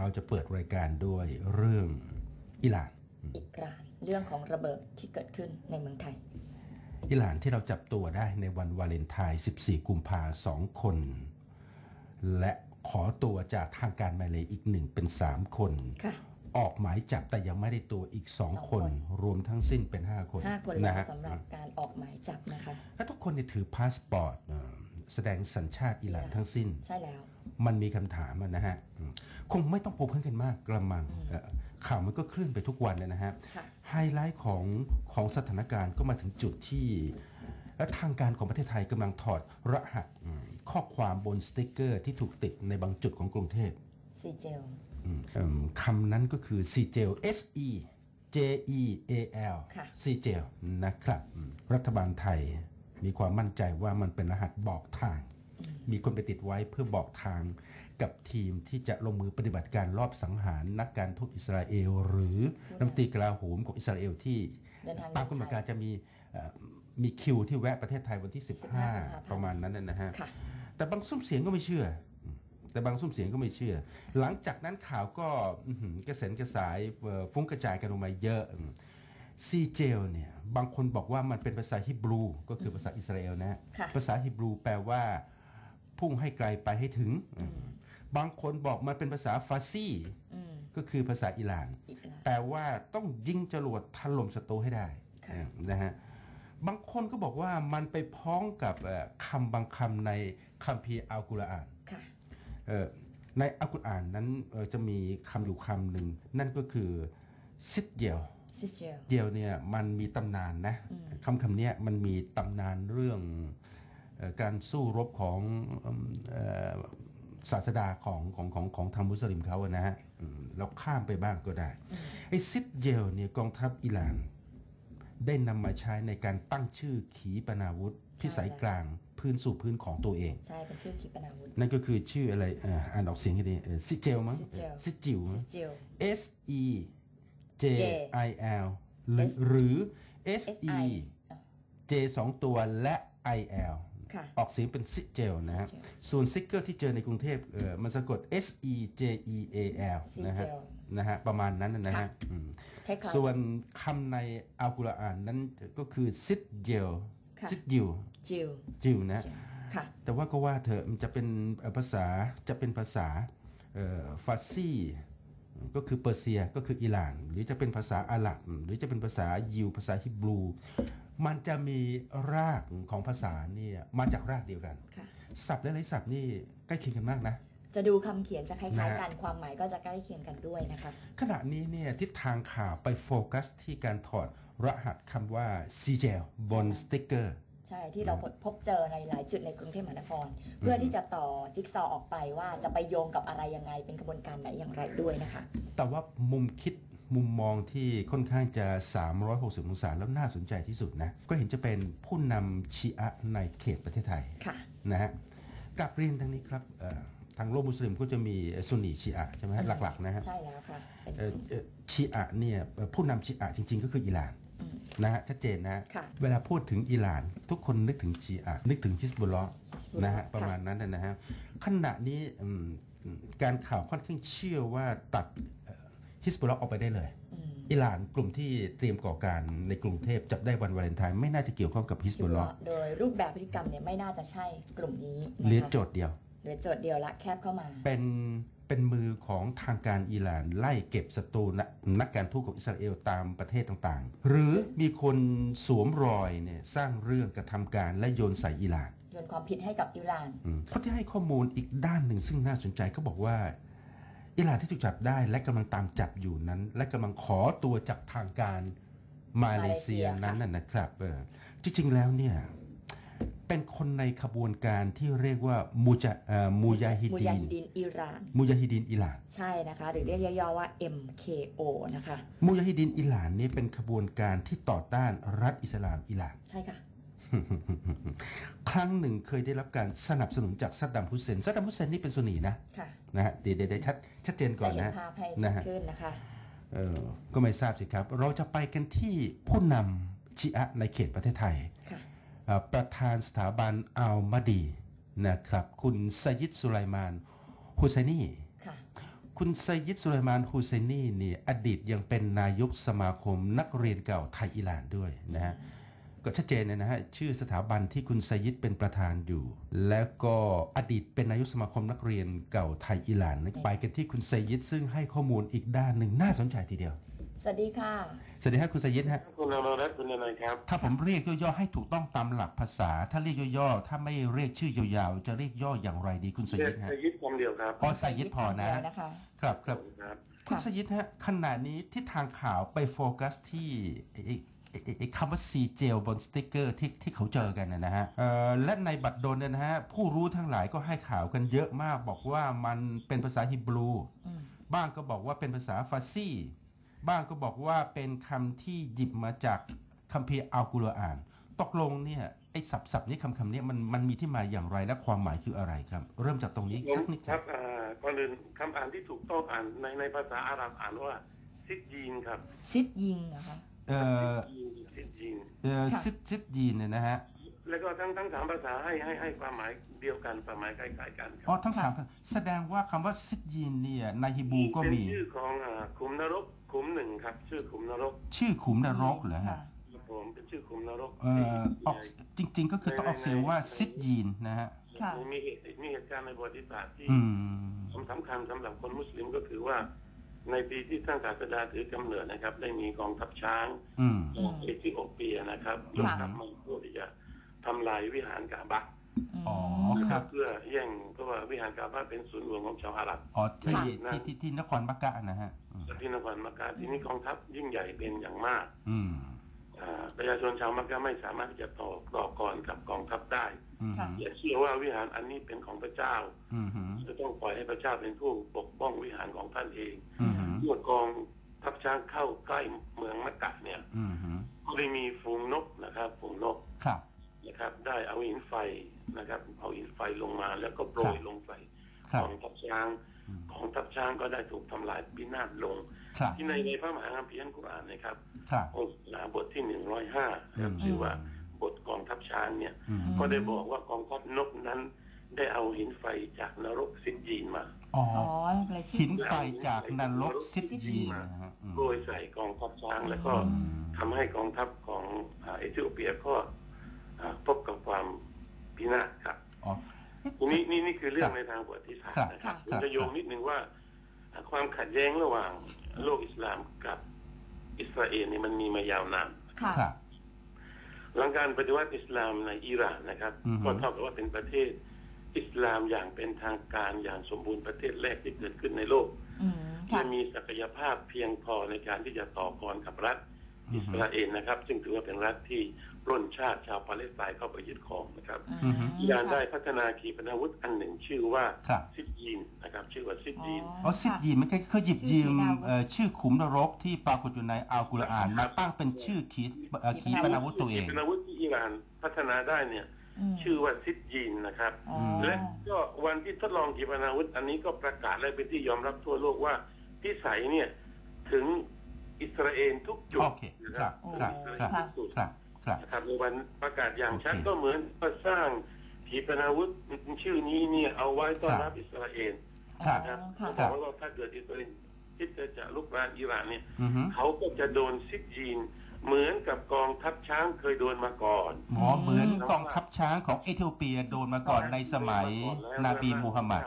เราจะเปิดรายการด้วยเรื่องอิหร่าน อิหร่านเรื่องของระเบิดที่เกิดขึ้นในเมืองไทย อิหร่านที่เราจับตัวได้ในวันวาเลนไทน์ 14 กุมภาสองคน และขอตัวจากทางการมาเลยอีกหนึ่งเป็น 3 คนค่ะออกหมายจับแต่ยังไม่ได้ตัวอีก2สองคคนนรวมทั้งสิ้นเป็น 5 คนห้าคนนะแล้วฮะสำหรับการออกหมายจับนะคะถ้าทุกคนเนี่ยถือพาสปอร์ตเอ่อแสดงสัญชาติอิหร่านทั้งสิ้น ใช่แล้ว มันมีคำถามอะนะฮะอืมคงไม่ต้องพูดเพิ่งกันมากกระมังอืมเอ่อข่าวมันก็เคลื่อนไปทุกวันเลยนะฮะค่ะไฮไลท์ของของสถานการณ์ก็มาถึงจุดที่ และทางการของประเทศไทยกำลังถอดรหัสอืมข้อความบนสติกเกอร์ที่ถูกติดในบางจุดของกรุงเทพซีเจลอืมเอิ่มคำนั้นก็คือ c g e l S E J E A L ค่ะ c g e l นะครับอืมรัฐบาลไทยมีความมั่นใจว่ามันเป็นรหัสบอกทาง มีคนไปติดไว้เพื่อบอกทางกับทีมที่จะลงมือปฏิบัติการรอบสังหารนักการทูตอิสราเอล หรือรัฐมนตรีกลาโหมของอิสราเอลที่เดินทางตามกำหนดการจะมีเอ่อมีคิวที่แวะประเทศไทยวันที่ 15 ประมาณนั้นนะฮะค่ะแต่บางซุ้มเสียงก็ไม่เชื่ออืมแต่บางซุ้มเสียงก็ไม่เชื่อ หลังจากนั้นข่าวก็อื้อหือกระเซ็นกระสายเอ่อฟุ้งกระจายกันออกมาเยอะซีเจลเนี่ยบางคนบอกว่ามันเป็นภาษาฮิบรู ก็คือภาษาอิสราเอลนะฮะค่ะภาษาฮิบรูแปลว่า พุ่งให้ไกลไปให้ถึงอืมบางคนบอกมันเป็นภาษาฟาร์ซีอืมก็คือภาษาอิหร่านอิหร่านแปลว่าต้องยิงจรวดถล่มศัตรูให้ได้ค่ะนะฮะบางคนก็บอกว่ามันไปพ้องกับเอ่อคำบางคำในคัมภีร์อัลกุรอานค่ะเอ่อในอัลกุรอานนั้นเอ่อจะมีคำอยู่คำหนึ่งนั่นก็คือซิดเดียวซีเจลเดียวเนี่ยมันมีตำนานนะอืมคำคำเนี้ยมันมีตำนานเรื่องเอ่อ การสู้รบของอืมเอ่อศาสดาของของของของทางมุสลิมเขาอะนะฮะอืมเราข้ามไปบ้างก็ได้อืมไอ้ซิดเยลเนี่ยกองทัพอิหร่าน ได้นำมาใช้ในการตั้งชื่อขีปนาวุธพิสัยกลางพื้นสู่พื้นของตัวเอง ใช่ เป็นชื่อขีปนาวุธ นั่นก็คือชื่ออะไรเอ่ออ่านออกเสียงให้ดีซิเจลมั้ง Sigil ซิจิวซีเจล S E J J I L หรือ S หรือ S S E I J สองตัวและ I L ค่ะ ออกเสียงเป็นซิเจลนะฮะ Sigil ส่วนซิกเกอร์ที่เจอในกรุงเทพเออมันสะกด S E J E A L นะฮะ Sigil นะฮะประมาณนั้นนะนะฮะค่ะอืมคล้ายๆส่วนคำในอัลกุรอานนั้นก็คือซิดเจลค่ะซิดจิวจิลจิวนะค่ะแต่ว่าก็ว่าเถอะมันจะเป็นเอ่อภาษาจะเป็นภาษาเอ่อฟาร์ซีก็คือเปอร์เซียก็คืออิหร่าน หรือจะเป็นภาษาอาหรับหรือจะเป็นภาษายิวภาษาฮิบรู มันจะมีรากของภาษาเนี่ยมาจากรากเดียวกันค่ะศัพท์หลายๆศัพท์นี่ใกล้เคียงกันมากนะ จะดูคำเขียนจะคล้ายนะๆกันความหมายก็จะใกล้เคียงกันด้วยนะคะขณะนี้เนี่ยทิศทางข่าวไปโฟกัสที่การถอดรหัสคำว่าซีเจลบนสติ๊กเกอร์ใช่ที่เราพบเจอในหลายจุดในกรุงเทพมหานคร เพื่อที่จะต่อจิ๊กซอว์ออกไปว่าจะไปโยงกับอะไรยังไงเป็นกระบวนการไหนอย่างไรด้วยนะคะ แต่ว่ามุมคิด มุมมองที่ค่อนข้างจะ 360 องศาแล้วน่าสนใจที่สุดนะ ก็เห็นจะเป็นผู้นำชีอะห์ในเขตประเทศไทยค่ะนะฮะกับเรียนทางนี้ครับเอ่อทางโลกมุสลิมก็จะมีซุนนีชีอะห์ใช่ไหมฮะหลักๆนะฮะใช่แล้วค่ะเป็นเอ่อเอ่อชีอะห์เนี่ยเอ่อผู้นำชีอะห์จริง ๆ ก็คืออิหร่านอืมนะฮะชัดเจนนะฮะค่ะเวลาพูดถึงอิหร่าน ทุกคนนึกถึงชีอะห์นึกถึงฮิสบุลลอฮ์ Hezbollah นะฮะค่ะประมาณนั้นนะฮะขณะนี้อืมการข่าวค่อนข้างเชื่อว่าตัด ฮิสบุลลอฮ์ออกไปได้เลยอืมอิหร่านกลุ่มที่เตรียมก่อการในกรุงเทพจับได้วันวาเลนไทน์ไม่น่าจะเกี่ยวข้องกับฮิสบุลลอฮ์โดยรูปแบบพฤติกรรมเนี่ยไม่น่าจะใช่กลุ่มนี้นะคะเหลือโจทย์เดียวเหลือโจทย์เดียวละแคบเข้ามา เป็นเป็นมือของทางการอิหร่านไล่เก็บศัตรูนักนักการทูตของอิสราเอลตามประเทศต่างๆ หรือมีคนสวมรอยเนี่ยสร้างเรื่องกระทำการและโยนใส่อิหร่านโยนความผิดให้กับอิหร่านอืมคนที่ให้ข้อมูลอีกด้านหนึ่งซึ่งน่าสนใจเขาบอกว่า อิหร่านที่ถูกจับได้และกำลังตามจับอยู่นั้น และกำลังขอตัวจากทางการมาเลเซียมาเลเซียนั้นค่ะน่ะนะครับเออจริงๆแล้วเนี่ยเป็นคนในขบวนการที่เรียกว่ามูจาเอ่อมูยาฮิมุดียานฮิดินอิหร่านมูยาฮิดีนอิหร่านใช่นะคะ หรือเรียกย่อๆว่า MKO นะคะมูยาฮิดีนอิหร่านนี่เป็นขบวนการที่ต่อต้านรัฐอิสลามอิหร่านใช่ค่ะ ครั้งหนึ่งเคยได้รับการสนับสนุนจากซัดดัมฮุสเซนซัดดัมฮุสเซนนี่เป็นซุนนีนะค่ะนะฮะเดี๋ยวเดี๋ยวเดี๋ยวชัดชัดเจนก่อนจะเห็นนะภาพให้นะชัดฮะขึ้นนะคะเออก็ไม่ทราบสิครับ เราจะไปกันที่ผู้นำชีอะห์ในเขตประเทศไทยค่ะเอ่อประธานสถาบันอัลมาดีนะครับ คุณสยิดสุไลมานฮุไซนีค่ะคุณไซยิดสุไลมานฮูเซนีเนี่ยอดีตยังเป็นนายกสมาคมนักเรียนเก่าไทยอิหร่านด้วยนะฮะ ก็ชัดเจนเลยนะฮะ ชื่อสถาบันที่คุณไซยิดเป็นประธานอยู่ แล้วก็อดีตเป็นนายกสมาคมนักเรียนเก่าไทยอิหร่านไปกันที่คุณไซยิดซึ่งให้ข้อมูลอีกด้านหนึ่งน่าสนใจทีเดียว สวัสดีค่ะ สวัสดีครับคุณไซยิดฮะคุณอมรรัตน์คุณนายครับ ถ้าผมเรียกย่อๆให้ถูกต้องตามหลักภาษา ถ้าเรียกย่อๆถ้าไม่เรียกชื่อยาวๆจะเรียกย่ออย่างไรดีคุณไซเรียยิกดฮะสยิดคำเดียวครับอ๋อไซยิดพอนะเดี๋ยวนะคะครับครับครับคุณสยิดฮะขณะนี้ที่ทางข่าวไปโฟกัสที่ ไอ้ไอ้ไอ้ไอ้ไอ้คำว่าซีเจลบนสติกเกอร์ที่ที่เขาเจอกันนะนะฮะเอ่อและในบัตรดลเนี่ยนะฮะผู้รู้ทั้งหลายก็ให้ข่าวกันเยอะมากบอกว่ามันเป็นภาษาฮิบรูอืมบ้างก็บอกว่าเป็นภาษาฟาร์ซีบ้างก็บอกว่าเป็นคำที่หยิบมาจากคัมภีร์อัลกุรอาน ตกลงเนี่ยไอ้ศัพท์ศัพท์นี้คำคำนี้มันมันมีที่มาอย่างไรและความหมายคืออะไรครับ เริ่มจากตรงนี้ผมสักนิดคครัรับบอ่าก่อนอื่นคำอ่านที่ถูกต้องอ่านในในภาษาอาหรับอ่านว่าซิดยีนครับซิดยิงเหรอคะ เอ่อยีนซิดยีนเอ่อค่ะซิดซิดยีนเนี่ยนะฮะแล้วก็ทั้งทั้งสามภาษาให้ให้ให้ความหมายเดียวกันความหมายคล้ายๆกันคอ๋อรับทั้งสามแสดงว่าคำว่าซิดยีนเนี่ยในฮิบรูก็เป็นมี ชื่อของอ่าขุมนรกขุมหนึ่งครับ ชื่อขุมนรกชื่อขุมนรกเหรอฮะ ครับผมเป็นชื่อขุมนรกเอ่อออกจริง ๆ ก็คือต้องออกเสียงว่าซิดยีนนะฮะ ค่ะ มีเหตุมีเหตุการณ์ในประวัติศาสตร์ที่อืม สำคัญสำหรับคนมุสลิมก็คือว่า ในปีที่ท่านศาสดาถือกำเนิดนะครับ ได้มีกองทัพช้างอืมอืมเอธิโอเปียนะครับยกทัพมาเพื่อที่จะทำลายวิหารกาบะอ๋อมครับเพื่อแย่งเพราะว่าวิหารกาบะเป็นศูนย์รวมของชาวอาหรับ อ๋อที่ค่ะ ที่ที่ที่นครมักกะนะฮะ อืมที่นครมักกะที่นี่กองทัพยิ่งใหญ่เป็นอย่างมาก อืมอ่า ประชาชนชาวมักกะไม่สามารถที่จะต่อต่อกรกับกองทัพได้อืมค่ะ อย่าเชื่อว่าวิหารอันนี้เป็นของพระเจ้าอืมอืมจะต้องปล่อยให้พระเจ้าเป็นผู้ปกป้องวิหารของท่านเองอืมเมื่อกองทัพช้างเข้าใกล้เมืองมักกะเนี่ยอืมอืมก็ได้มีฝูงนกนะครับฝูงนกครับ นะครับ ได้เอาหินไฟนะครับ เอาหินไฟลงมาแล้วก็โปรยครับลงใส่ครักบ องทัพช้างอืม ของทัพช้างก็ได้ถูกทำลายพินาศลงครับที่ในในพระมหาคัมภีร์อัลกุรอานนะครับครับองค์นาบทที่หนึ่งร้อยห้าครับชื่อว่าบทกองทัพช้างเนี่ยอืมก็ได้บอกว่ากองทัพนกนั้น ได้เอาหินไฟจากนรกซิดยีนมาอ๋ออ๋อเลยชื่อหินไฟจากนรกซิดยีนนะฮะอืมโปรยใส่กองทัพช้างแล้วก็อืมทำให้กองทัพของอ่าเอธิโอเปียก็อ่าพบกับความพินาศครับอ๋อ ทีนี้นี่นี่คือเรื่อคงรับในทางประวัติศาสตครับร์นะครับคผรับมจะโยงนิดนึงว่าอ่า ความขัดแย้งระหว่างโลกอิสลามกับอิสราเอลนี่มันมีมายาวนานค่ะครับหลังการปฏิวัติอิสลามในอิหร่านนะครับอือฮึก็เท่ากับว่าเป็นประเทศอิสลามอย่างเป็นทางการอย่างสมบูรณ์ประเทศแรกที่เกิดขึ้นในโลกอืมที่ค่ะมีศักยภาพเพียงพอในการที่จะต่อกรกับรัฐอือิมสราเอลนะครับ ซึ่งถือว่าเป็นรัฐที่ ปล้นชาติชาวปาเลสไตน์เข้าไปยึดครองนะครับอืมอิหร่านได้พัฒนาขีปนาวุธอันหนึ่งชื่อว่าครับซิดยีนนะครับ ชื่อว่าซิดยีนอ๋อซิดยีนมันเคยเคยหยิบยืมเอ่อชื่อขุมนรกที่ปรากฏอยู่ในอัลกุรอานมาตั้งเป็นชื่อขีเอ่อขีปนาวุธตัวเองขีปนาวุธที่อิหร่านพัฒนาได้เนี่ยมชื่อว่าซิดยีนนะครับอ๋อและก็วันที่ทดลองขีปนาวุธ อันนี้ก็ประกาศและเป็นที่ยอมรับทั่วโลกว่าพิสัยเนี่ยถึงอิสราเอลทุกจุดโอเคนะครับครับถึงครับอิสาเอลทุกจุดครับครับ นะครับในวันประกาศอย่างชัดโอเคก็เหมือนว่าสร้างขีปนาวุธชื่อนี้เนี่ยเอาไว้ต้อนรับอิสราเอลครับนะครับค่ะเขาบอกว่าถ้าเกิดอิสราเอลคิดจะจะลุกรานอิหร่านเนี่ยอือฮึเขาก็จะโดนซิดยีนเหมือนกับกองทัพช้างเคยโดนมาก่อนหมอเหมือนกองทัพช้างของเอธิโอเปียโดนมาก่อนในสมัยนบีมูฮัมหมัด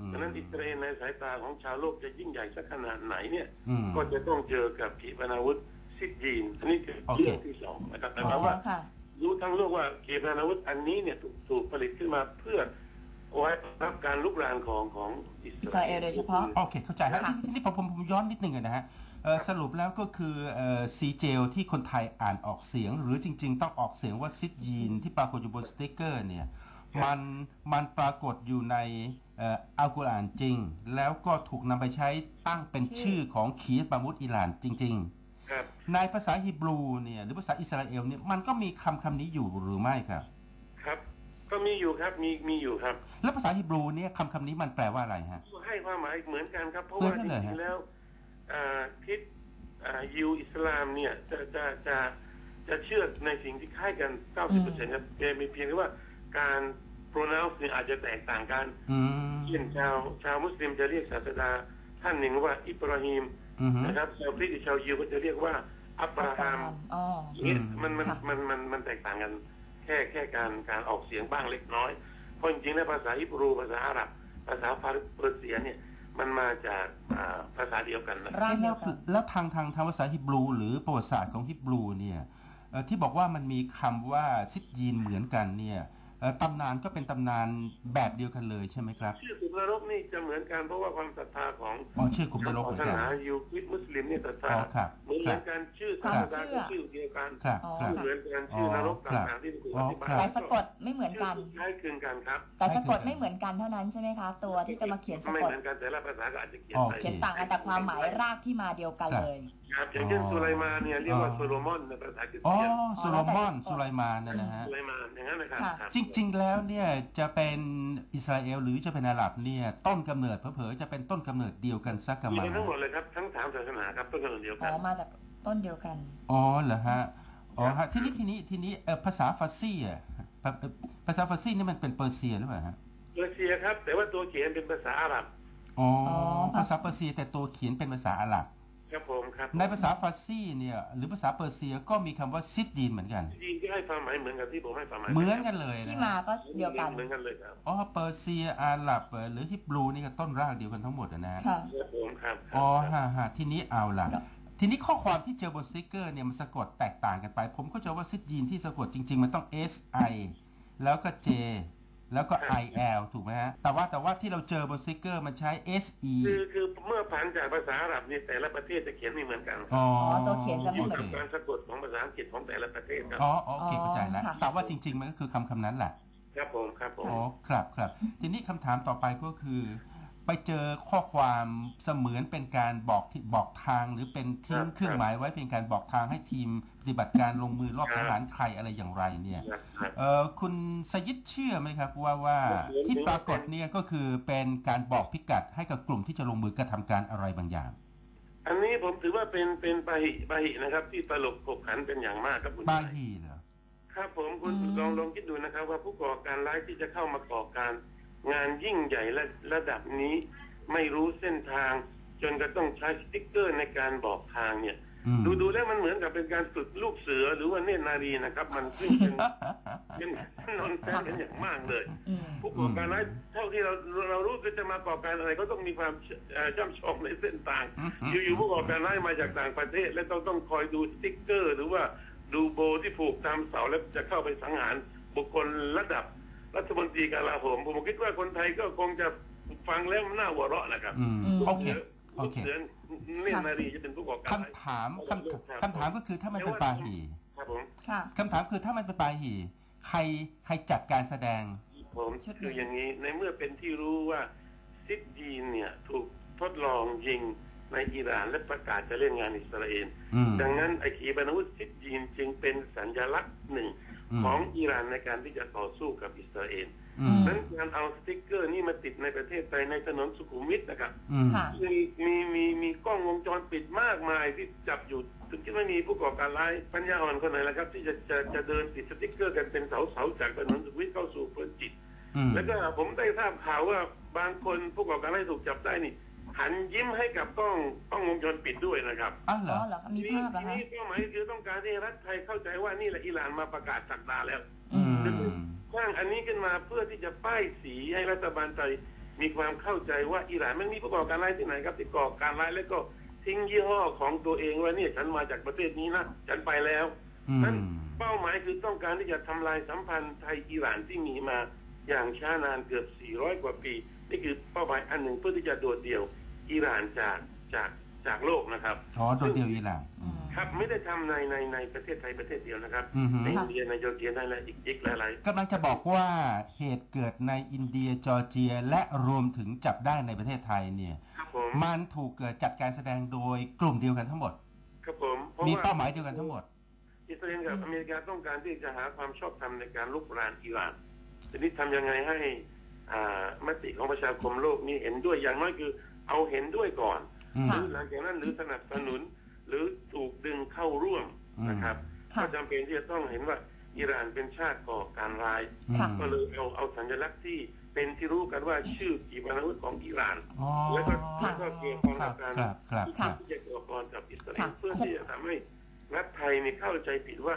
อืมดังนั้นอิสราเอลในสายตาของชาวโลกจะยิ่งใหญ่สักขนาดไหนเนี่ยอืมก็จะต้องเจอกับขีปนาวุธ ซิดยีนอันนี้คือโอเคเรื่องที่สองนะครับแต่อ๋อว่า ค่ะ รู้ทั้งโลกว่าขีปนาวุธอันนี้เนี่ยถูกถูกผลิตขึ้นมาเพื่อไว้รับการลุกรานของของอิสอิสราเอลโดยเฉพาะ โอเค เข้าใจฮะค่ะ ทีนี้ผมผมผมย้อนนิดนึงอะนะฮะเอ่อสรุปแล้วก็คือซีเจลที่คนไทยอ่านออกเสียง หรือจริง ๆ ต้องออกเสียงว่าซิดยีนที่ปรากฏอยู่บนสติกเกอร์เนี่ยมันมันปรากฏอยู่ในเอ่ออัลกุรอานจริง แล้วก็ถูกนำไปใช้ตั้งเป็นชื่อของขีปนาวุธอิหร่านจริงครับๆ ในภาษาฮิบรูเนี่ยหรือภาษาอิสราเอลเนี่ยมันก็มีคำคำนี้อยู่หรือไม่ครับ ครับ ก็มีอยู่ครับมีมีอยู่ครับ แล้วภาษาฮิบรูเนี่ยคำคำนี้มันแปลว่าอะไรฮะให้ความหมายเหมือนกันครับเพราะเหมือว่านกันจเลยริฮะงๆแล้วอ่าทิศอ่ายิวอิสลามเนี่ยจะจะจะจะเชื่อในสิ่งที่คล้ายกัน 90%ครับแต่มีเพียงแต่ว่าการ pronounce เนี่ยอาจจะแตกต่างกันอืมเช่นชาวชาวมุสลิมจะเรียกศาสดาท่านหนึ่งว่าอิบราฮิมอือฮึ นะครับชาวคริสต์หรือชาวยิวก็จะเรียกว่าอับราฮัมอ๋ออย่างนี้อืมมันมันค่ะมันมันมันแตกต่างกันแค่แค่การการออกเสียงบ้างเล็กน้อยเพราะจริงๆแล้วภาษาฮิบรูภาษาอาหรับภาษาฟาร์เปอร์เซียเนี่ยมันมาจากอ่าภาษาเดียวกันนะร่างเดีแล้ยววกันแล้วทางทางทางภาษาฮิบรู หรือประวัติศาสตร์ของฮิบรูเนี่ยเอ่อที่บอกว่ามันมีคำว่าซิดยีนเหมือนกันเนี่ยเอ่อ ตำนานก็เป็นตำนานแบบเดียวกันเลยใช่ไหมครับ ชื่อสุนรกนี่จะเหมือนกันเพราะว่าความศรัทธาของอ๋อชื่อกลุ่มนรกขเหองมือนศาสกันนายูคริสต์มุสลิมเนี่ยศรัทธาอ๋อครับเหมือนครับกันชื่อครัศาบสนาก็ชื่อเดียวกันครับอ๋อครับเหมือนกันชื่อนรกต่างๆที่ถูกอธิบายอ๋อครัแต่บสะกดไม่เหมือนกันชื่คล้ายคลึงกันครับแต่สะกดไม่เหมือนกันเท่านั้นใช่ไหมคะ ตัวที่จะมาเขียนสะไม่กดเหมือนกันแต่ละภาษาก็อาจจะเขียนอ๋อไปเขียนต่างกันแต่ความหมายรากที่มาเดียวกันเลย ครับอย่างเช่นอ๋อสุไลมานเนี่ยเรียกว่าอ๋อโซโลมอนในภาษาคริสอ๋อเตียนสุไลมอนสุไลมานนะนะฮะสุไลมานอย่างนั้นนะครับค่ะครับจริง ๆ แล้วเนี่ยจะเป็นอิสราเอลหรือจะเป็นอาหรับเนี่ยต้นกำเนิดเผลอๆจะเป็นต้นกำเนิดเดียวกันสักกะมีมังกันทั้งหมดเลยครับทั้งสามศาสนาครับต้นกำเนิดเดียวอ๋กัอนมาจากต้นเดียวกันอ๋อเหรอฮะอ๋อฮะทีนี้ทีนี้ทีนี้เอ่อภาษาฟาร์ซีอะภาภาษาฟาร์ซีนี่มันเป็นเปอร์เซียหรือเปล่าฮะเปอร์เซียครับ แต่ว่าตัวเขียนเป็นภาษาอาหรับอ๋ออ๋อภาษาเปอร์เซียแต่ตัวเขียนเป็นภาษาอาหรับ ครับผมครับในภาษาฟาร์ซีเนี่ยหรือภาษาเปอร์เซียก็มีคำว่าซิดดีนเหมือนกันจริงที่ให้ความหมายเหมือนกับที่ผมให้ความหมายเหมือนกันเลยที่นะมาฮะก็เดียวกัน เหมือนกันเลยครับอ๋อเปอร์เซียอาหรับเอ่อหรือฮิบรูนี่ก็ต้นรากเดียวกันทั้งหมดอะนะฮะค่ะ ครับผมครับครับอ๋อครับฮะฮะทีนี้เอาล่ะครับทีนี้ข้อความที่เจอบนสติกเกอร์เนี่ยมันสะกดแตกต่างกันไป ผมก็จะว่าซิดยีนที่สะกดจริง ๆ มันต้อง S I แล้วก็ J แล้วก็ I L ถูกไหมฮะ แต่ว่าแต่ว่าที่เราเจอบนสติกเกอร์มันใช้ S E คือคือเมื่อผ่านจากภาษาอาหรับเนี่ยแต่ละประเทศจะเขียนไม่เหมือนกันครับอ๋อตัวเขียนจะไม่อยู่เหมืกัอนบการสะกดของภาษาอังกฤษของแต่ละประเทศครับอ๋ออ๋อโอเคเข้าใจแล้วค่ะ แต่ว่าจริง ๆ มันก็คือคำคำนั้นแหละ ครับผมครับผม อ๋อ ครับครับ ทีนี้คำถามต่อไปก็คือ ไปเจอข้อความเสมือนเป็นการบอกที่บอกทาง หรือเป็นทิ้งเครื่องหมายไว้เป็นการบอกทางให้ทีมปฏิบัติการลงมือรอบสังหารใครอะไรอย่างไรเนี่ยครับครับเออคุณสยิดเชื่อไหมครับว่าว่าที่ปรากฏเนี่ยก็คือเป็นการบอกพิกัดให้กับกลุ่มที่จะลงมือกระทำการอะไรบางอย่าง อันนี้ผมถือว่าเป็นเป็นปาหิปาหินะครับ ที่ตลกขบขันเป็นอย่างมากครับคุณบาชายฮีเหรอครับผมคุณอืมลองลองคิดดูนะครับ ว่าผู้ก่อการร้ายที่จะเข้ามาก่อการ งานยิ่งใหญ่ระระดับนี้ ไม่รู้เส้นทาง จนก็ต้องใช้สติ๊กเกอร์ในการบอกทางเนี่ย อืม ดูดูแล้วมันเหมือนกับเป็นการฝึกลูกเสือหรือว่าเนตรนารีนะครับ มันซึ่งเป็น เป็นนอนแฟนกันอย่างมากเลย อืม ผู้ก่อการร้ายเท่าที่เราเรารู้ก็จะมาก่อการอะไรก็ต้องมีความเอ่อช่ำชองในเส้นทางอยู่ๆผู้ก่อการร้ายมาจากต่างประเทศ และต้องต้องคอยดูสติ๊กเกอร์ หรือว่าดูโบที่ผูกตามเสาแล้วจะเข้าไปสังหารบุคคลระดับ รัฐมนตรีกลาโหมผมคิดว่าคนไทยก็คงจะฟังแล้วน่าหัวเราะนะครับอืมอืมโอเคโอลูกเคเสือเนตรนารีจะเป็นผู้ก่อการร้ายคำถามคำคำถามก็คือถ้ามันเป็นปาหีครับผมค่ะคำถามคือถ้ามันเป็นปาหีใครใครจัดการแสดง ผมชุดนี้คืออย่างนี้ในเมื่อเป็นที่รู้ว่าซิดยีนเนี่ยถูกทดลองยิงในอิหร่านและประกาศจะเล่นงานอิสราเอลอืมดังนั้นไอขีปนาวุธซิดยีนจึงเป็นสัญลักษณ์หนึ่งม ของอิหร่านในการที่จะต่อสู้กับอิสราเอลอืมนั้นการเอาสติ๊กเกอร์นี่มาติดในประเทศไทยในถนนสุขุมวิทนะครับอืมค่ะมีมีมีมีกล้องวงจรปิดมากมายที่จับอยู่ถึงที่ไม่มีผู้ก่อการร้ายปัญญาอ่อนคนไหนละครับ ที่จะจะจะเดินติดสติ๊กเกอร์กันเป็นเสาเสาๆจากถนนสุขุมวิทเข้าสู่เพลินจิตอืมแล้วก็ผมได้ทราบข่าวว่าบางคนผู้ก่อการร้ายถูกจับได้นี่ หันยิ้มให้กับกล้องกล้องวงจรปิดด้วยนะครับอ้าวเหรอ๋ออเหรอมีทีนี้ภาพเหรอทีคะ นี้เป้าหมายคือต้องการให้รัฐไทยเข้าใจว่านี่แหละอิหร่านมาประกาศสักดาแล้ว อืม สร้างอันนี้ขึ้นมาเพื่อที่จะป้ายสีให้รัฐบาลไทยมีความเข้าใจว่าอิหร่านมันมีผู้ก่อการร้ายที่ไหนครับที่ก่อการร้ายแล้วก็ทิ้งยี่ห้อของตัวเองว่าเนี่ยฉันมาจากประเทศนี้นะฉันไปแล้ว อืนั้นมเป้าหมายคือต้องการที่จะทำลายสัมพันธ์ไทยอิหร่านที่มีมาอย่างช้านานเกือบ 400 กว่าปี นี่คือเป้าหมายอันหนึ่งเพื่อที่จะโดดเดี่ยว อิหร่านจากจากจากโลกนะครับอ๋อโดดเดียวอิหร่านอืมครับไม่ได้ทำในในในประเทศไทยประเทศเดียวนะครับอืมฮึในอินเดียในจอร์เจียในอะไรอีกอีกหลายกำลังจะบอกว่าเหตุเกิดในอินเดียจอร์เจียและรวมถึงจับได้ในประเทศไทยเนี่ยๆครับผมมันถูกเกิดจัดการแสดงโดยกลุ่มเดียวกันทั้งหมด ครับผมเพราะมีว่าเป้าหมายเดียวกันทั้งหมด อิสราเอลกับอเมริกาต้องการที่จะหาความชอบธรรมในการลุกรานอิหร่านทีนี้ทำยังไงให้อ่ามติของประชาคมโลกนี้เห็นด้วยอย่างน้อยคือ เอาเห็นด้วยก่อนอืมหรือหลังจากนั้นหรือสนับสนุน หรือถูกดึงเข้าร่วมนะครับค่ะก็จำเป็นที่จะต้องเห็นว่าอิหร่านเป็นชาติก่อการร้ายค่ะก็เลยเอาเอาสัญลักษณ์ที่เป็นที่รู้กันว่าชื่อขีปนาวุธของอิหร่านอ๋อแล้วก็แล้วก็เกี่ยวข้องครักับบการครับครับคค่ะรับที่จะเกี่ยวข้องกับอิสราเอค่ะลเพื่อที่จะทำให้รัฐไทยมีเข้าใจผิดว่า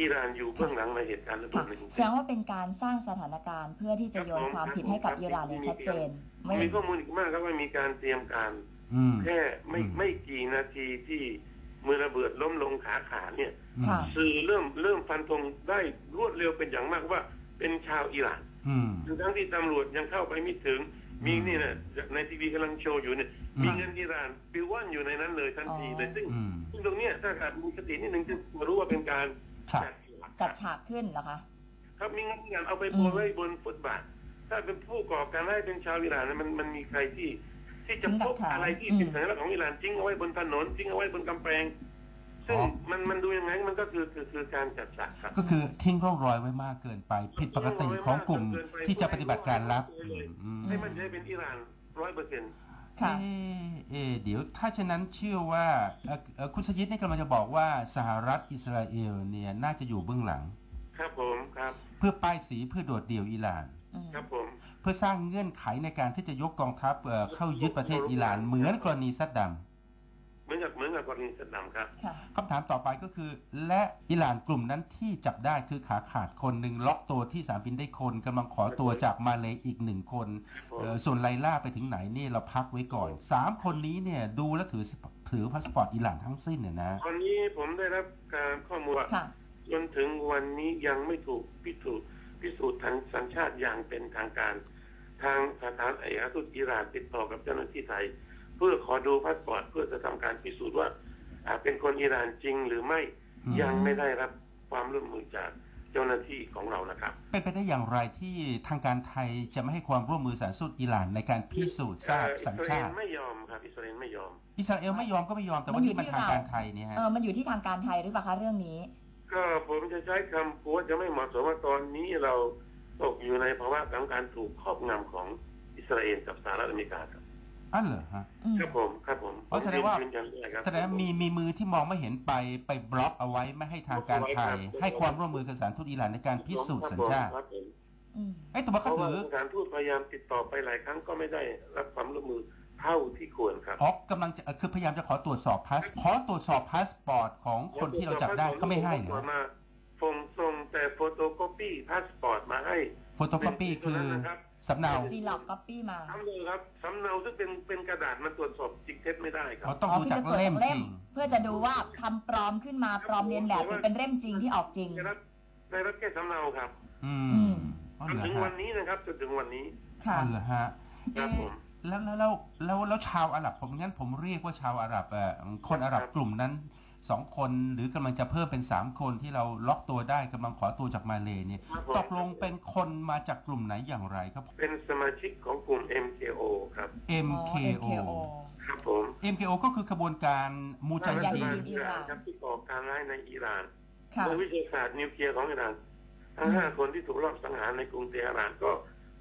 อิหร่านอยู่เบื้องหลังในเหตุการณ์ระเบิค่ะดในกรุงแสเทดพงว่าเป็นการสร้างสถานการณ์เพื่อที่จะโยนความผิดให้กับอิหร่านอย่างชัดเจนไม่มีข้อมูลอีกมากครับว่ามีการเตรียมการอืมแค่ไม่อืมไม่กี่นาทีที่มือระเบิดล้มลงขาขาดเนี่ยค่ะสื่อเริ่มเริ่มฟันธงได้รวดเร็วเป็นอย่างมากว่าเป็นชาวอิหร่านอืมทั้งที่ตำรวจยังเข้าไปไม่ถึง มีนี่นะในทีวีกำลังโชว์อยู่เนี่ยอืมมีเงินอิหร่านปิวว่อนอยู่ในนั้นเลยทันทีเลยอ๋อซึ่งอืมซึ่งตรงเนี้ยถ้าหากมีสตินิดนึงจะรู้ว่าเป็นการ ครับจัดฉากจัดฉากขึ้นเหรอคะครับมีเงินอิหร่านเอาไปอืโปรมยไว้บนฟุตบาท ถ้าเป็นผู้ก่อการร้ายเป็นชาวอิหร่านเนี่ยมันมันมีใครที่ ที่จะพบอะไรที่เป็นสัญลักษณ์ของอิหร่านทิ้งเอาไว้บนถนนทิ้งเอาไว้บนกำแพงซึ่งอ๋อมันมันดูยังไงมันก็คือคือคือการจัดฉากครับ ก็คือทิ้งร่องรอยไว้มากเกินไป ผิดปกติของกลุ่มที่จะปฏิบัติการลับอืมให้มันใช้เป็นอิหร่านร้อยเปอร์เซ็นต์ค่ะ เอะเอะเดี๋ยวถ้าฉะนั้นเชื่อว่าเอ่อเอ่อคุณสยิดนี่กำลังจะบอกว่าสหรัฐอิสราเอลเนี่ยน่าจะอยู่เบื้องหลัง ครับผมครับ เพื่อป้ายสีเพื่อโดดเดี่ยวอิหร่าน อืมครับผมเพื่อสร้างเงื่อนไขในการที่จะยกกองทัพเอ่อเข้ายึดประเทศอิหร่านเหมือนกรณีซัดดัมเห มือนกับเหมือนกับกรณีสัดดัมครับค่ะคำถามต่อไปก็คือ และอิหร่านกลุ่มนั้นที่จับได้คือขาขาดคนหนึ่งล็อกตัวที่สนามบินได้คนกำลังขอตัวจากมาเลอีกหนึ่งคนผมเอ่อส่วนไลล่าไปถึงไหนนี่เราพักไว้ก่อนสามคนนี้เนี่ยดูแล้วถือถือพาสปอร์ตอิหร่านทั้งสิ้นเนี่ยนะตอนนี้ผมได้รับการข้อมูลว่าค่ะจนถึงวันนี้ยังไม่ถูกพิสูจน์พิสูจน์ทางสัญชาติอย่างเป็นทางการ ทางสถานเอกอัครราชทูตอิหร่านติดต่อกับเจ้าหน้าที่ไทยเพื่อขอดูพาสปอร์ตเพื่อจะทำการพิสูจน์ว่าอ่าเป็นคนอิหร่านจริงหรือไม่อืมยังไม่ได้รับความร่วมมือจากเจ้าหน้าที่ของเรานะครับเป็นไปได้อย่างไรที่ทางการไทยจะไม่ให้ความร่วมมือสารสุดอิหร่านในการพิสูจน์ทราบเอ่อสัญอิสราชาเอลติไม่ยอมครับอิสราเอลไม่ยอม อิสราเอลไม่ยอมก็ไม่ยอมแต่ว่ามันอยู่นี่มันที่ทางเราการไทยเนี่ยฮะเออมันอยู่ที่ทางการไทยหรือเปล่าคะเรื่องนี้ ก็ผมจะใช้คำพูดจะไม่เหมาะสมว่าตอนนี้เราตกอยู่ในภาวะของการถูกครอบงำของอิสราเอลกับสหรัฐอเมริกาครับ อันเหรอฮะอืมครับผมครับผมอ๋อแสดงว่ายืนยันได้ครับแสดงว่ามีมีมือที่มองไม่เห็นไปไปบล็อกเอาไว้ไม่ให้ทางการไทย ให้ความร่วมมือกับสารทูตอิหร่านในการพิสูจน์สัญชาติครับผมอืมไอ้ยแต่ว่าเพเขาราะว่าถือสถานทูตพยายามติดต่อไปหลายครั้งก็ไม่ได้รับความร่วมมือเท่าที่ควรครับอ๋อกำลังจะเอ่อคือพยายามจะขอตรวจสอบพาสขอตรวจสอบพาสปอร์ตของคนที่เราจับได้เขาไม่ให้เหรอมาส่งส่งแต่โฟโตโคปีพาสปอร์ตมาให้โฟโตคอปีคือนะครับ สำเนาซีล็อกก๊อปปี้มาสำเนาครับสำเนาซึ่งเป็นเป็นกระดาษมาตรวจสอบจริงเท็จไม่ได้ครัเราบต้องดูจากเล่มจริง เพื่อจะดูว่าทำปลอมขึ้นมาปลอมเรียนแบบหรือเป็นเล่มจริงที่ออกจริง ได้รับได้รับแค่สำเนาครับอือืมมอ๋อจนเหรอถึงฮะวันนี้นะครับจนถึงวันนี้ค่ะอ๋อเหรอฮะครับเอ๊ะผมแล้วแล้วแล้วแล้วแล้วชาวอาหรับผมงั้นผมเรียกว่าชาวอาหรับเอ่อคนอาหรับกลุ่มนั้น สองคนหรือกำลังจะเพิ่มเป็นสามคนที่เราล็อกตัวได้กำลังขอตัวจากมาเลเนี่ยครับผมตกลงเป็นคนมาจากกลุ่มไหนอย่างไรครับ เป็นสมาชิกของกลุ่ม MKO ครับ MKO อ๋อ MKO ครับผม MKO ก็คือขบวนการมูจาฮิมุจาฮิดีดีนนอิหร่านครับที่ก่อการร้ายในอิหร่านค่ะโดยวิทยาศาสตร์นิวเคลียร์ของอิหร่านทั้งอืมห้าคนที่ถูกรอบสังหารในกรุงเตหะรานก็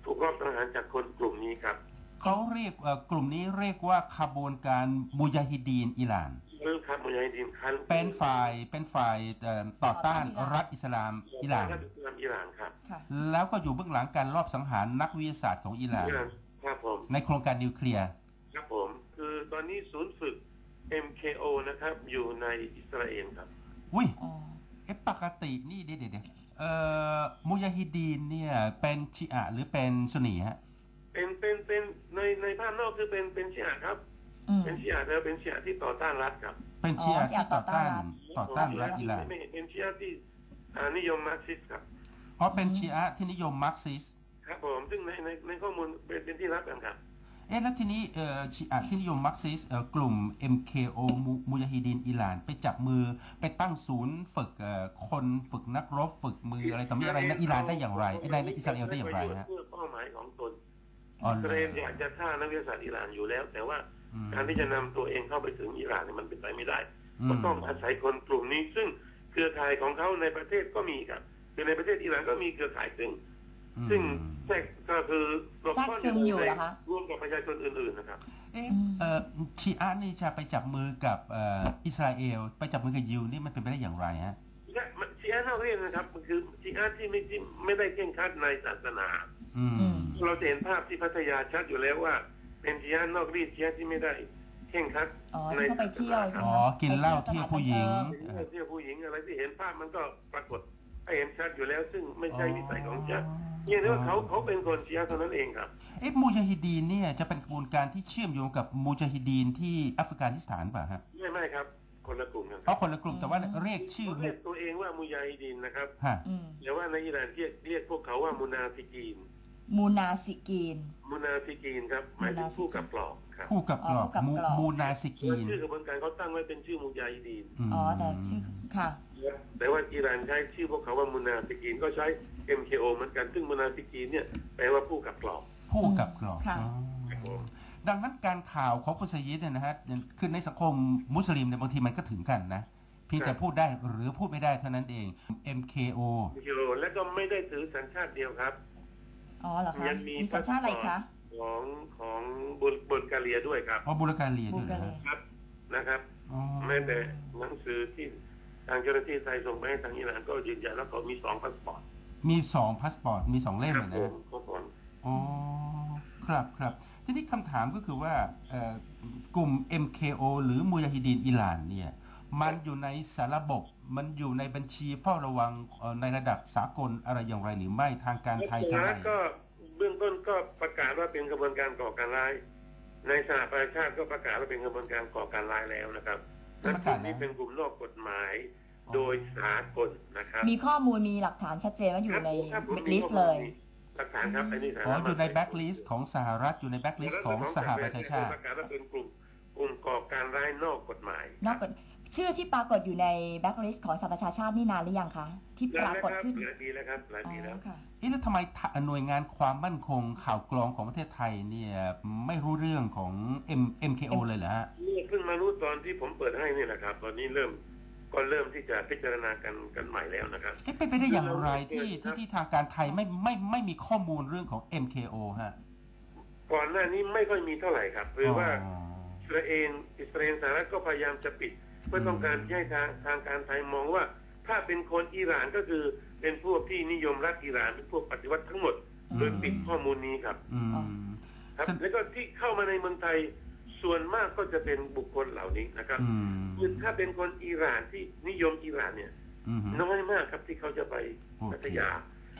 ถูกรอบสังหารจากคนกลุ่มนี้ครับเขาเรียกเอ่อกลุ่มนี้เรียกว่าขบวนการมูจาฮิดีนอิหร่าน หรือครับมุญาฮิดีนคันเป็นฝ่ายเป็นฝ่ายเอ่อต่อต้านรัฐอิสลามอิหร่านรัฐอิสลามอิหร่านครับค่ะแล้วก็อยู่เบื้องหลังการลอบสังหารนักวิทยาศาสตร์ของอิหร่านอิหร่านครับผมในโครงการนิวเคลียร์ครับผม คือตอนนี้ศูนย์ฝึก MKO นะครับ อยู่ในอิสราเอลครับอุ้ยอ๋อเอ๊ะปกตินี่เดี๋ยวเดี๋ยวเดี๋ยวเอ่อมุยาฮิดีนเนี่ยเป็นชีอะหรือเป็นซุนนีฮะเป็นเป็นเป็นในในภาพนอกคือเป็นเป็นชีอะครับอืม เป็นชีอะแต่เป็นชีอะที่ต่อต้านรัฐครับ เป็นชีอะอ๋อชีที่อะต่ต่ออต้าต้านนรัฐต่อต้านรัฐอิหร่านไม่ไม่เป็นชีอะที่อ่านิยมมาร์กซิสต์ครับเพราะเป็นชีอะที่นิยมมาร์กซิสต์ครับผมซึ่งในในในข้อมูลเป็นเป็นที่รับกันครับเอ๊ะแล้วทีนี้เอ่อชีอะที่นิยมมาร์กซิสต์เอ่อกลุ่ม MKO มุมุยาฮิดีนอิหร่าน ไปจับมือไปตั้งศูนย์ฝึกเอ่อคนฝึกนักรบฝึกมืออะไรต่อมีอะไรในอิหร่านได้อย่างไรไอ้ในในอิสราเอลได้อย่างไรฮะเพื่อเป้าหมายของตนอ๋ออิเหสรราเอลออยากจะฆ่านักวิทยาศาสตร์อิหร่านอยู่แล้ว แต่ว่าอืม การที่จะนำตัวเองเข้าไปถึงอิหร่านเนี่ยมันเป็นไปไม่ได้อืมก็ต้องอาศัยคนกลุ่มนี้ซึ่งเครือข่ายของเขาในประเทศก็มีครับคือในประเทศอิหร่านก็มีเครือข่ายซึ่งอืมซึ่งแทรกก็คือหลบแทรกซ่อนซึมอยู่ในเหรอคะร่วมกับประชาชนอื่นๆนะครับเอ๊ะอืมเอ่อชีอะนี่จะไปจับมือกับเอ่ออิสราเอล ไปจับมือกับยิวนี่มันเป็นไปได้อย่างไรฮะและมันชีอะนอกเรียนนะครับมันคือชีอะที่ไม่ที่ไม่ได้เคร่งครัดในศาสนาออืมอืมเราจะเห็นภาพที่พัทยาชัดอยู่แล้วว่า เป็นชียะนอกรีดชียะที่ไม่ได้เข่งครัดอ๋อที่เขาไปเที่ยวใช่ไหมอ๋อกินเหล้าที่ผู้หญิงเป็นเที่ยวผู้หญิงอะไรที่เห็นภาพมันก็ปรากฏให้เห็นชัดอยู่แล้ว ซึ่งไม่ใช่วิสัยของชียะเนี่ยเรียกว่าเขาเขาเป็นคนชียะเท่านั้นเองครับ เอ๊ะมูจาฮิดีนเนี่ยจะเป็นกระบวนการที่เชื่อมโยงกับมูจาฮิดีนที่อัฟกานิสถานป่ะฮะไม่ไม่ครับ คนละกลุ่มกันคเพรับราะคนละกลุ่มแต่ว่าเรียกชื่อเขาเรียกตัวเองว่ามุยาฮิดีนนะครับฮะอืมแต่ว่าในอิหร่านเรียกเรียกพวกเขาว่ามุนาฟิกีน มูนาสิกีนมุนาฟิกีนครับหมายถึงผู้กับปลอกครับผู้กับกรอบอ๋อผู้กับมูกรอบมูนาซิกีน ชื่อกระบวนการเขาตั้งไว้เป็นชื่อมุยาฮิดีนมอ๋อแต่ชื่อค่ะ แต่ว่าอิหร่านใช้ชื่อพวกเขาว่ามุนาฟิกีนก็ใช้ MKO เหมือนกันซึ่งมุนาฟิกีนเนี่ยแปลว่าผู้กับปลอก ผู้กับกรอบค่ะ อ๋อครับผมดังนั้นการข่าวของคุณสยิดเนี่ยนะฮะคือในสังคมมุสลิมเนี่ยบางทีมันก็ถึงกันนะเพียงแต่พูดได้หรือพูดไม่ได้เท่านั้นเอง MKO MKO และก็ไม่ได้ถือสัญชาติเดียวครับ อ๋อเหรอคะยังมีมีสัญชาติอะไรคะของของบุลบุลแกาเรียด้วยครับ อ๋อบุรการเรียนด้วยเหรอบูลฮะแกาเรียครับนะครับ อ๋อแม้แต่หนังสือที่ทางเจ้าหน้าที่ไทยส่งไปให้ทางอิหร่านก็ยืนยันว่าเขามีสองพาสปอร์ตมีสองพาสปอร์ตมีสองเล่มครับเลยผนะมครับผม อ๋อครับครับทีนี้คำถามก็คือว่าเอ่อกลุ่ม MKO หรือมูยาฮิดีนอิหร่านเนี่ย มันอยู่ในสารบบ มันอยู่ในบัญชีเฝ้าระวังเอ่อในระดับสากลอะไรอย่างไรหรือไม่ทางการไทยสทำหไมรัฐก็เบื้องต้นก็ประกาศว่าเป็นกระบวนการก่อการร้าย ในสหประชาชาติก็ประกาศว่าเป็นกระบวนการก่อการร้ายแล้วนะครับปนั่นระกกาลุ่ศมนะนี้เป็นกลุ่มนอกกฎหมาย โดยสากลนะครับมีข้อมูลมีหลักฐานชัดเจนว่าอยู่ในครับผมลิสต์เลยหลักฐานครับอันนี้สาอ๋อรถอยู่ในแบ็กลิสต์ของสหรัฐอยู่ในแบ็กลิสต์ของสหประชาชาติประกาศว่าเป็นกลุ่มกลุ่มก่อการร้ายนอกกฎหมายนอกกฎ ชื่อที่ปรากฏอยู่ในแบ็คลิสต์ของสหประชาชาตินี่นานหรือยังคะ ที่ปหลายราแล้วกฏครับขึ้นหลายปีแล้วครับหลายอ๋ปีแล้วอค่ะ เอ๊ะแล้วทำไมทะหน่วยงานความมั่นคงข่าวกรองของประเทศไทยเนี่ยไม่รู้เรื่องของ M MKO เลยเหรอฮะ นี่เพิ่งมารู้ตอนที่ผมเปิดให้นี่แหละครับ ตอนนี้เริ่มก็เริ่มที่จะพิจารณากันกันใหม่แล้วนะครับ เอ๊ะเป็นไปได้อย่างไรที่ครัที่บที่ทางการไทยไม่ไม่ไม่มีข้อมูลเรื่องของ MKO ฮะก่อนหน้านี้ไม่ค่อยมีเท่าไหร่ครับคือว่าอ๋ออิสราเอลอิสราเอลสหรัฐก็พยายามจะปิด เพื่อต้องการที่ให้ทางทางการไทยมองว่า ถ้าเป็นคนอิหร่านก็คือเป็นพวกที่นิยมรัฐอิหร่านเป็นพวกปฏิวัติทั้งหมดอืมโดยปิดข้อมูลนี้ครับอืมครับซึ่งแล้วก็ที่เข้ามาในเมืองไทยส่วนมากก็จะเป็นบุคคลเหล่านี้นะครับอืมคือถ้าเป็นคนอิหร่านที่นิยมอิหร่านเนี่ยอืมน้อยมากครับที่เขาจะไปโอเคพัทยา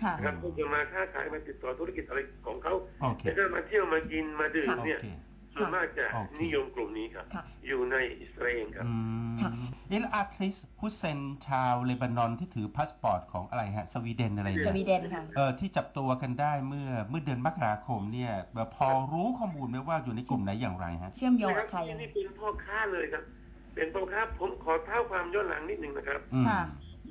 ค่ะนะครับเขาจะมาค้าขายมาติดต่อธุรกิจอะไรของเขาโอเคแต่ถ้ามาเที่ยวมากินมาดื่มโอเนี่ยเค ส่วนมากจะโอเคนิยมกลุ่มนี้ครับ ค่ะ อยู่ในอิสราเอลครับ อืมค่ะ เอ๊ะแล้วอาคริสฮุสเซนชาวเลบานอนที่ถือพาสปอร์ตของอะไรฮะ สวีเดนอะไรสเนี่ยวีเดนค่ะ เออที่จับตัวกันได้เมื่อเมื่อเดือนมกราคมเนี่ยแบบพอรู้ข้อมูลไหมว่าอยู่ในกลุ่มไหนอย่างไรฮะ เชื่อมโยงนะคกัรับบใครยังไง นี่เป็นพ่อค้าเลยครับ เป็นพ่อค้าผมขอเท้าความย้อนหลังนิดหนึ่งนะครับ อืมค่ะ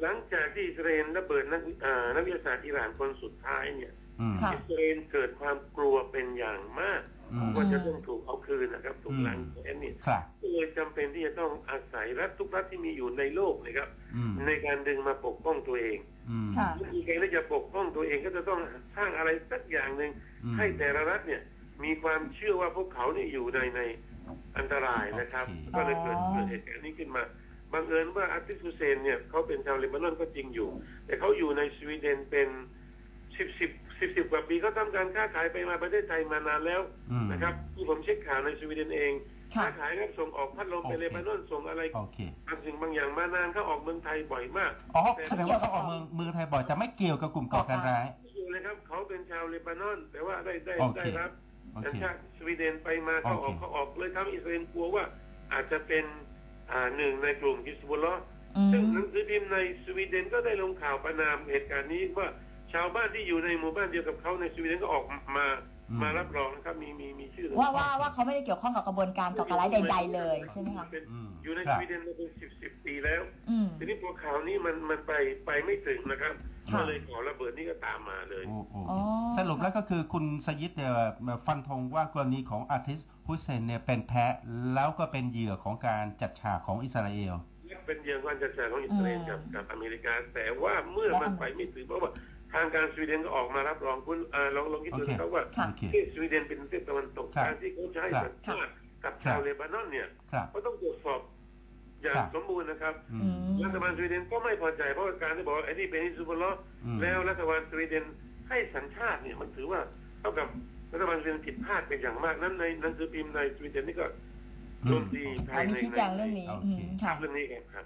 หลังจากที่อิสราเอลระเบิดนักวิอ่านักวิทยาศาสตร์อิหร่านคนสุดท้ายเนี่ย อืมค่ะ อิสราเอลเกิดความกลัวเป็นอย่างมาก อืมว่าจะต้องถูกเอาคืนนะครับถูกล้างแค้นเนี่ยครับก็เลยจำเป็นที่จะต้องอาศัยรัฐทุกรัฐที่มีอยู่ในโลกนะครับอืมในการดึงมาปกป้องตัวเองอืมค่ะวิธีการที่จะปกป้องตัวเองก็จะต้องสร้างอะไรสักอย่างหนึ่งอืมให้แต่ละรัฐเนี่ยมีความเชื่อว่าพวกเขาเนี่ยอยู่ในในอันตรายนะครับโอเคก็เลยเกิดอ๋อเกิดเหตุการณ์นี้ขึ้นมาบังเอิญว่าอาติฟฮุเซนเนี่ยเขาเป็นชาวเลบานอนก็จริงอยู่ แต่เขาอยู่ในสวีเดนเป็นสิบสิบ สิบสิบกว่าปีเขาทำการค้าขายไปมาประเทศไทยมานานแล้วอืมนะครับที่ผมเช็คข่าวในสวีเดนเองค่ะค้าขายครับส่งออกพัดลมไปโอเคเลบานอนส่งอะไรโอเคบางสิ่งบางอย่างมานานเขาออกเมืองไทยบ่อยมากอ๋อแสดงว่าเขาออกเมืองเมืองไทยบ่อยแต่ไม่เกี่ยวกับกลุ่มก่อการร้ายอยู่เลยครับเขาเป็นชาวเลบานอน แต่ว่าได้ได้โอเคได้รับโอสัญเคชาติสวีเดนไปมาเขาออกโอเคเขาออกเลยทำให้อิสราเอลกลัวว่าอาจจะเป็นอ่าหนึ่งในกลุ่มฮิสบุลลอฮ์อืซึ่งมหนังสือพิมพ์ในสวีเดนก็ได้ลงข่าวประนามเหตุการณ์นี้ว่า ชาวบ้านที่อยู่ในหมู่บ้านเดียวกับเขาในสวีเดนก็ออกมาอืมมารับรองนะครับมีมีมีชื่อว่าว่าว่าเขาไม่ได้เกี่ยวข้องกับกระบวนการก่อการร้ายใดๆเลยใช่ไหมคะเป็นอืมอยู่ในครัสบวีเดนมาเป็นสิบสิบปีแล้วอืมทีนี้พอข่าวนี้มันมันไปไปไม่ถึงนะครับค่ะก็เลยขอระเบิดนี่ก็ตามมาเลยโอ้โหอ๋อสรุปแล้วก็คือคุณสยิดเนี่ยฟันธงว่ากรณีของอาทิสฮุสเซนเนี่ยเป็นแพ้แล้วก็เป็นเหยื่อของการจัดฉากของอิสราเอลเป็นเยืองวันจัดการของอิสราเอลอืมกับกับอเมริกาแต่ว่าเมื่อมันไปไม่ถึงเพราะว่า ทางการสวีเดนก็ออกมารับรองคุณเอ่อลองลองคิดดูโอเคนะครับว่าค่ะโอเคที่สวีเดนเป็นประเทศตะวันตกครับการที่เขาใช้ครับสัญชาติกับครัชาบวเลบานอนเนี่ยครับก็ต้องตรวจสอบอย่างครับสมบูรณ์นะครับอือืมมรัฐบาลสวีเดนก็ไม่พอใจเพราะว่าการที่บอกว่าไอ้นี่เป็นฮิสบุลลอฮ์อืมแล้วรัฐบาลสวีเดนให้สัญชาติเนี่ยมันถือว่าเท่ากับรัฐบาลเป็นผิดพลาดเป็นอย่างมากนั้นในหนังสือพิมพ์ในทวิตเตอร์นี่ก็โจมตีภาอัยนในนี้ชี้แจงเรื่องนี้โอเคอืมค่ะเรื่องนี้เองครับ